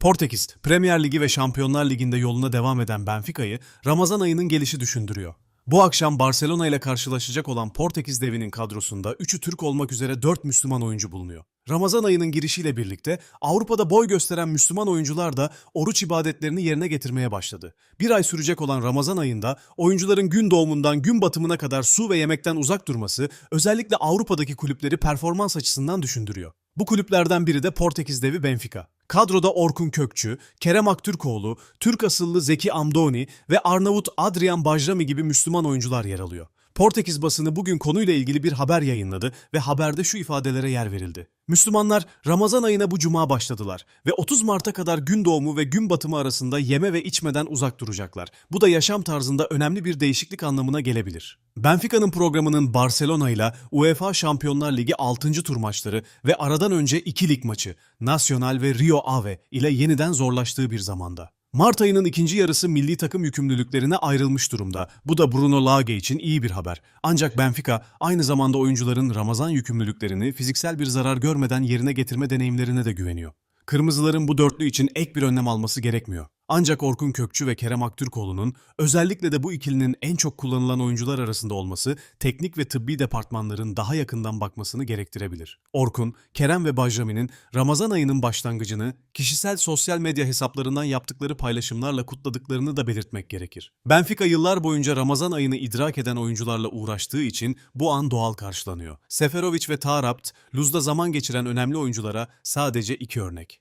Portekiz, Premier Ligi ve Şampiyonlar Ligi'nde yoluna devam eden Benfica'yı Ramazan ayının gelişi düşündürüyor. Bu akşam Barcelona ile karşılaşacak olan Portekiz devinin kadrosunda 3'ü Türk olmak üzere 4 Müslüman oyuncu bulunuyor. Ramazan ayının girişiyle birlikte Avrupa'da boy gösteren Müslüman oyuncular da oruç ibadetlerini yerine getirmeye başladı. Bir ay sürecek olan Ramazan ayında oyuncuların gün doğumundan gün batımına kadar su ve yemekten uzak durması özellikle Avrupa'daki kulüpleri performans açısından düşündürüyor. Bu kulüplerden biri de Portekiz devi Benfica. Kadroda Orkun Kökçü, Kerem Aktürkoğlu, Türk asıllı Zeki Amdoni ve Arnavut Adrian Bajrami gibi Müslüman oyuncular yer alıyor. Portekiz basını bugün konuyla ilgili bir haber yayınladı ve haberde şu ifadelere yer verildi. Müslümanlar Ramazan ayına bu cuma başladılar ve 30 Mart'a kadar gün doğumu ve gün batımı arasında yeme ve içmeden uzak duracaklar. Bu da yaşam tarzında önemli bir değişiklik anlamına gelebilir. Benfica'nın programının Barcelona ile UEFA Şampiyonlar Ligi 6. tur maçları ve aradan önce 2 lig maçı Nacional ve Rio Ave ile yeniden zorlaştığı bir zamanda. Mart ayının ikinci yarısı milli takım yükümlülüklerine ayrılmış durumda. Bu da Bruno Lage için iyi bir haber. Ancak Benfica aynı zamanda oyuncuların Ramazan yükümlülüklerini fiziksel bir zarar görmeden yerine getirme deneyimlerine de güveniyor. Kırmızıların bu dörtlü için ek bir önlem alması gerekmiyor. Ancak Orkun Kökçü ve Kerem Aktürkoğlu'nun özellikle de bu ikilinin en çok kullanılan oyuncular arasında olması teknik ve tıbbi departmanların daha yakından bakmasını gerektirebilir. Orkun, Kerem ve Bajrami'nin Ramazan ayının başlangıcını kişisel sosyal medya hesaplarından yaptıkları paylaşımlarla kutladıklarını da belirtmek gerekir. Benfica yıllar boyunca Ramazan ayını idrak eden oyuncularla uğraştığı için bu an doğal karşılanıyor. Seferovic ve Tarabt, Luz'da zaman geçiren önemli oyunculara sadece iki örnek.